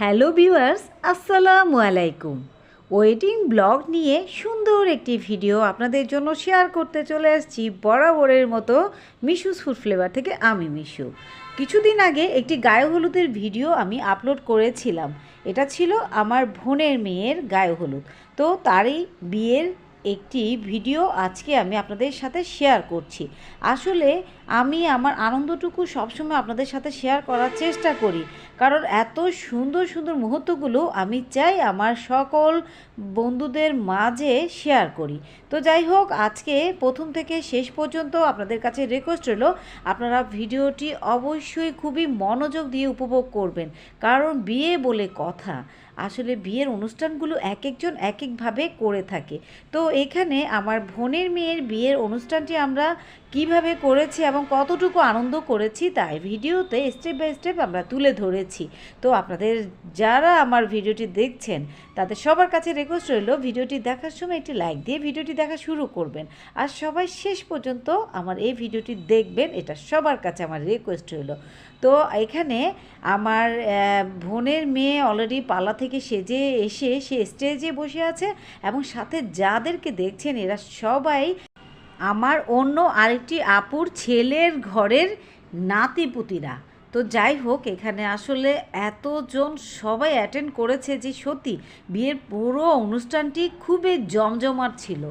Hello viewers, আসসালামু আলাইকুম। Wedding blog নিয়ে সুন্দর একটি ভিডিও আপনাদের জন্য শেয়ার করতে চলে আসছি বরাবরের মতো মিশুস ফুড ফ্লেভার থেকে আমি মিশু। কিছুদিন আগে একটি গায়ে হলুদের ভিডিও আমি আপলোড করেছিলাম। এটা ছিল আমার বোনের মেয়ের গায়ে হলুদ। তো তারই বিয়ের একটি ভিডিও আজকে আমি আপনাদের সাথে শেয়ার করছি। আসলে আমি আমার আনন্দটুকু সবসময় আপনাদের সাথে শেয়ার করার চেষ্টা করি। কারণ এত সুন্দর সুন্দর মুহূর্তগুলো আমি চাই আমার সকল বন্ধুদের মাঝে শেয়ার করি। তো যাই হোক, আজকে প্রথম থেকে শেষ পর্যন্ত আপনাদের কাছে রিকোয়েস্ট রইল, আপনারা ভিডিওটি অবশ্যই খুবই মনোযোগ দিয়ে উপভোগ করবেন। কারণ বিয়ে বলে কথা। আসলে বিয়ের অনুষ্ঠানগুলো এক একজন এক একভাবে করে থাকে। তো এখানে আমার বোনের মেয়ের বিয়ের অনুষ্ঠানটি আমরা কীভাবে করেছি এবং কতটুকু আনন্দ করেছি তাই ভিডিওতে স্টেপ বাই স্টেপ আমরা তুলে ধরেছি। তো আপনাদের যারা আমার ভিডিওটি দেখছেন, তাদের সবার কাছে রিকোয়েস্ট রইল ভিডিওটি দেখার সময় একটি লাইক দিয়ে ভিডিওটি দেখা শুরু করবেন। আর সবাই শেষ পর্যন্ত আমার এই ভিডিওটি দেখবেন, এটা সবার কাছে আমার রিকোয়েস্ট রইল। তো এখানে আমার বোনের মেয়ে অলরেডি পালা থেকে সেজে এসে সে স্টেজে বসে আছে এবং সাথে যাদেরকে দেখছেন, এরা সবাই আমার অন্য আরেকটি আপুর ছেলের ঘরের নাতিপুতিরা। তো যাই হোক, এখানে আসলে এতজন সবাই অ্যাটেন্ড করেছে যে সত্যি বিয়ের পুরো অনুষ্ঠানটি খুবই জমজমাট ছিল।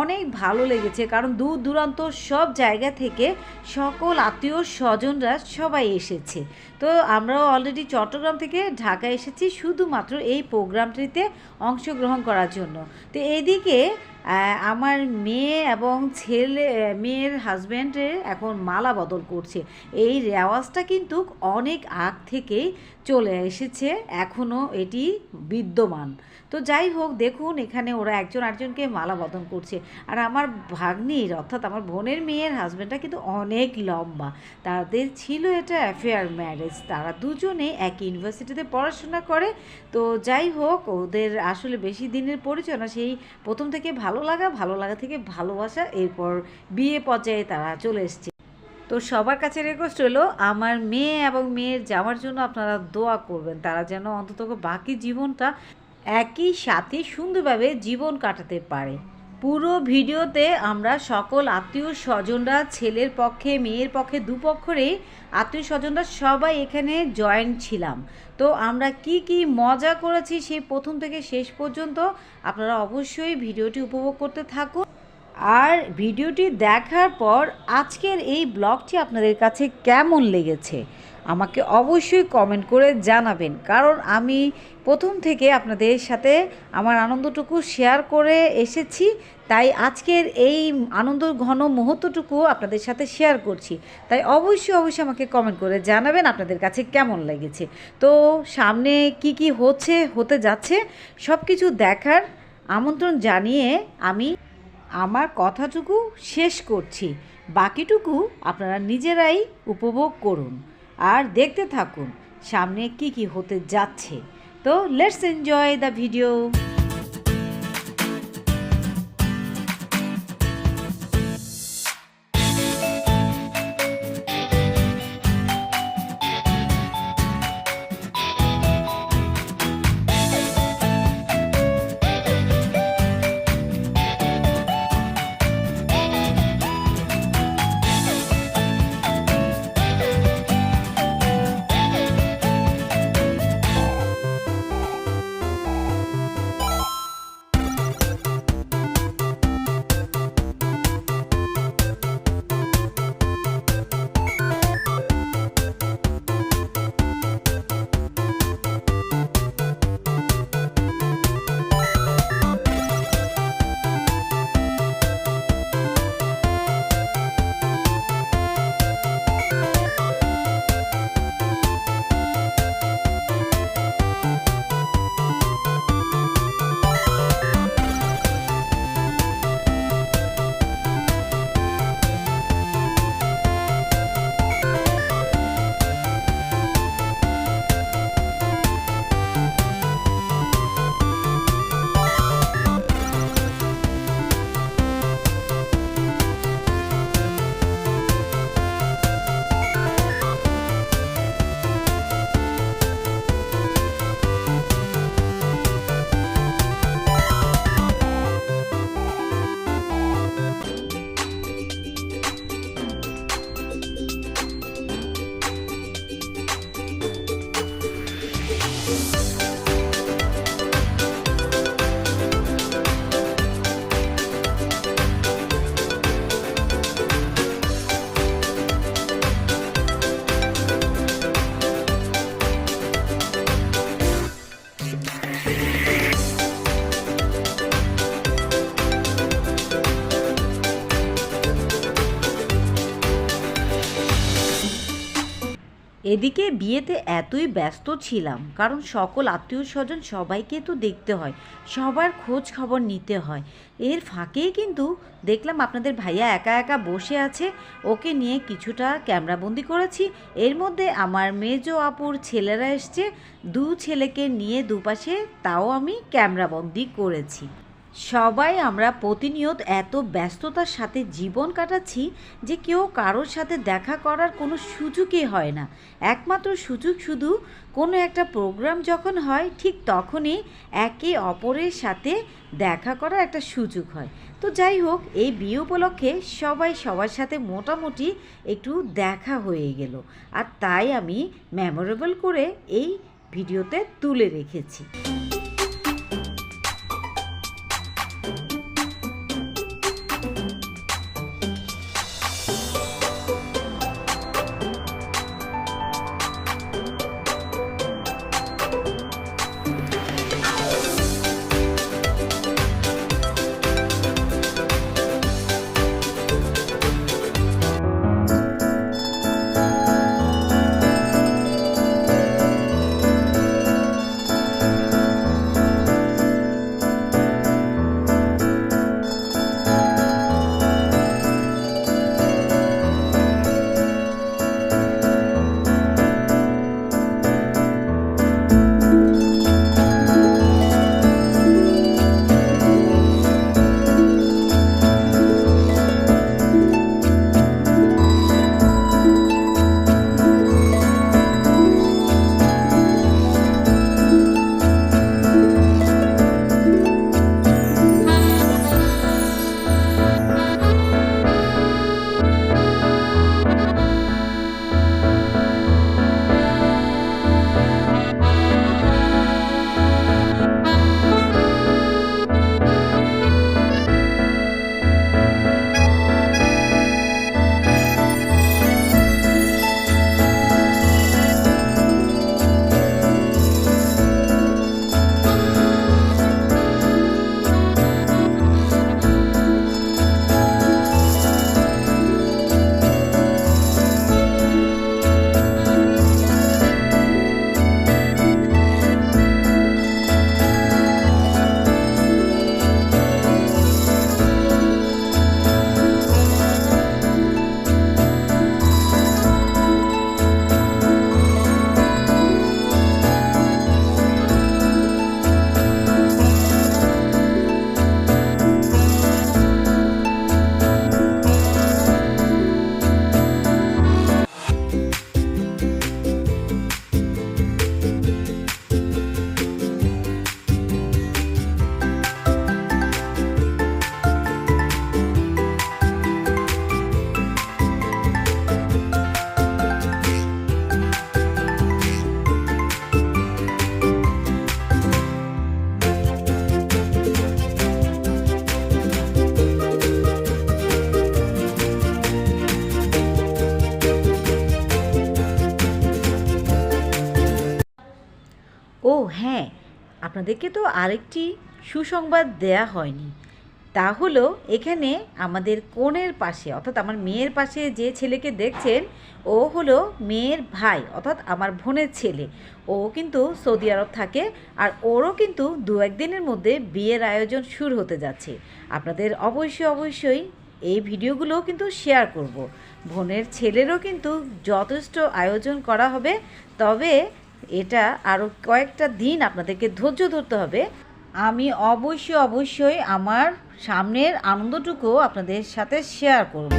অনেক ভালো লেগেছে, কারণ দূর দূরান্ত সব জায়গা থেকে সকল আত্মীয় স্বজনরা সবাই এসেছে। তো আমরাও অলরেডি চট্টগ্রাম থেকে ঢাকা এসেছি শুধুমাত্র এই প্রোগ্রামটিতে অংশগ্রহণ করার জন্য। তো এদিকে আমার মেয়ে এবং ছেলে মেয়ের হাজব্যান্ডের এখন মালা বদল করছে। এই রেওয়াজটা কিন্তু অনেক আগ থেকেই চলে এসেছে, এখনও এটি বিদ্যমান। তো যাই হোক, দেখুন এখানে ওরা একজন আরেকজনকে মালা বদল করছে। আর আমার ভাগ্নির, অর্থাৎ আমার বোনের মেয়ের হাজব্যান্ডটা কিন্তু অনেক লম্বা। তাদের ছিল এটা অ্যাফেয়ার ম্যারেজ তারা দুজনে একই ইউনিভার্সিটিতে পড়াশোনা করে। তো যাই হোক, ওদের আসলে বেশি দিনের পরিচয় না, সেই প্রথম থেকে ভালো লাগা ভালো লাগা থেকে ভালোবাসা, এরপর বিয়ে পর্যায়ে তারা চলে এসছে। তো সবার কাছে রিকোয়েস্ট হলো, আমার মেয়ে এবং মেয়ের যাওয়ার জন্য আপনারা দোয়া করবেন। তারা যেন অন্তত বাকি জীবনটা একই সাথে সুন্দরভাবে জীবন কাটাতে পারে। পুরো ভিডিওতে আমরা সকল আত্মীয় স্বজনরা, ছেলের পক্ষে, মেয়ের পক্ষে দুপক্ষরেই আত্মীয় স্বজনরা সবাই এখানে জয়েন্ট ছিলাম। তো আমরা কি কি মজা করেছি সেই প্রথম থেকে শেষ পর্যন্ত আপনারা অবশ্যই ভিডিওটি উপভোগ করতে থাকুন। আর ভিডিওটি দেখার পর আজকের এই ব্লগটি আপনাদের কাছে কেমন লেগেছে? আমাকে অবশ্যই কমেন্ট করে জানাবেন। কারণ আমি প্রথম থেকে আপনাদের সাথে আমার আনন্দটুকু শেয়ার করে এসেছি, তাই আজকের এই আনন্দ ঘন মুহূর্তটুকু আপনাদের সাথে শেয়ার করছি। তাই অবশ্যই অবশ্যই আমাকে কমেন্ট করে জানাবেন আপনাদের কাছে কেমন লেগেছে। তো সামনে কি কি হচ্ছে, হতে যাচ্ছে সব কিছু দেখার আমন্ত্রণ জানিয়ে আমি আমার কথাটুকু শেষ করছি। বাকিটুকু আপনারা নিজেরাই উপভোগ করুন। আর দেখতে থাকুন সামনে কি কি হতে যাচ্ছে। তো লেটস এনজয় দ্য ভিডিও এদিকে বিয়েতে এতই ব্যস্ত ছিলাম, কারণ সকল আত্মীয় স্বজন সবাইকে তো দেখতে হয়, সবার খোঁজ খবর নিতে হয়। এর ফাঁকেই কিন্তু দেখলাম আপনাদের ভাইয়া একা একা বসে আছে, ওকে নিয়ে কিছুটা ক্যামেরাবন্দি করেছি। এর মধ্যে আমার মেজো আপুর ছেলেরা এসছে, দু ছেলেকে নিয়ে দুপাশে তাও আমি ক্যামেরাবন্দি করেছি। সবাই আমরা প্রতিনিয়ত এত ব্যস্ততার সাথে জীবন কাটাচ্ছি যে কেউ কারোর সাথে দেখা করার কোনো সুযোগই হয় না। একমাত্র সুযোগ শুধু কোনো একটা প্রোগ্রাম যখন হয়, ঠিক তখনই একে অপরের সাথে দেখা করার একটা সুযোগ হয়। তো যাই হোক, এই বিয়ে উপলক্ষে সবাই সবার সাথে মোটামুটি একটু দেখা হয়ে গেল। আর তাই আমি মেমোরেবল করে এই ভিডিওতে তুলে রেখেছি। ও হ্যাঁ আপনাদেরকে তো আরেকটি সুসংবাদ দেয়া হয়নি। তা হলো, এখানে আমাদের কোণের পাশে, অর্থাৎ আমার মেয়ের পাশে যে ছেলেকে দেখছেন, ও হলো মেয়ের ভাই, অর্থাৎ আমার বোনের ছেলে। ও কিন্তু সৌদি আরব থাকে, আর ওরও কিন্তু দু একদিনের মধ্যে বিয়ের আয়োজন শুরু হতে যাচ্ছে। আপনাদের অবশ্যই অবশ্যই এই ভিডিওগুলো কিন্তু শেয়ার করব। বোনের ছেলেরও কিন্তু যথেষ্ট আয়োজন করা হবে, তবে এটা আরও কয়েকটা দিন আপনাদেরকে ধৈর্য ধরতে হবে। আমি অবশ্যই অবশ্যই আমার সামনের আনন্দটুকু আপনাদের সাথে শেয়ার করব।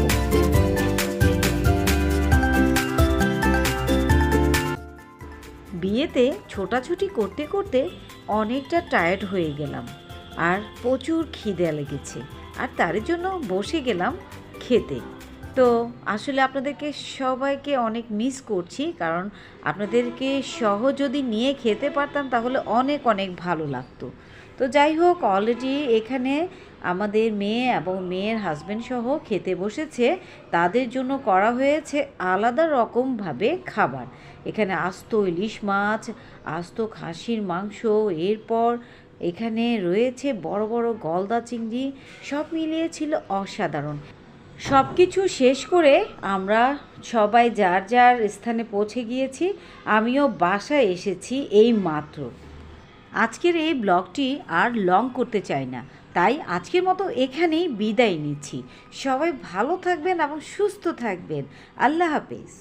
বিয়েতে ছোটাছুটি করতে করতে অনেকটা টায়ার্ড হয়ে গেলাম আর প্রচুর খিদে লেগেছে। আর তার জন্য বসে গেলাম খেতে। তো আসলে আপনাদেরকে সবাইকে অনেক মিস করছি, কারণ আপনাদেরকে সহ যদি নিয়ে খেতে পারতাম তাহলে অনেক অনেক ভালো লাগতো। তো যাই হোক অলরেডি এখানে আমাদের মেয়ে এবং মেয়ের হাজব্যান্ড সহ খেতে বসেছে। তাদের জন্য করা হয়েছে আলাদা রকমভাবে খাবার। এখানে আস্ত ইলিশ মাছ, আস্ত খাসির মাংস, এরপর এখানে রয়েছে বড় বড় গলদা চিংড়ি, সব মিলিয়ে ছিল অসাধারণ। সব কিছু শেষ করে আমরা সবাই যার যার স্থানে পৌঁছে গিয়েছি, আমিও বাসায় এসেছি এই মাত্র। আজকের এই ব্লগটি আর লং করতে চাই না, তাই আজকের মতো এখানেই বিদায় নিচ্ছি। সবাই ভালো থাকবেন এবং সুস্থ থাকবেন। আল্লাহ হাফেজ।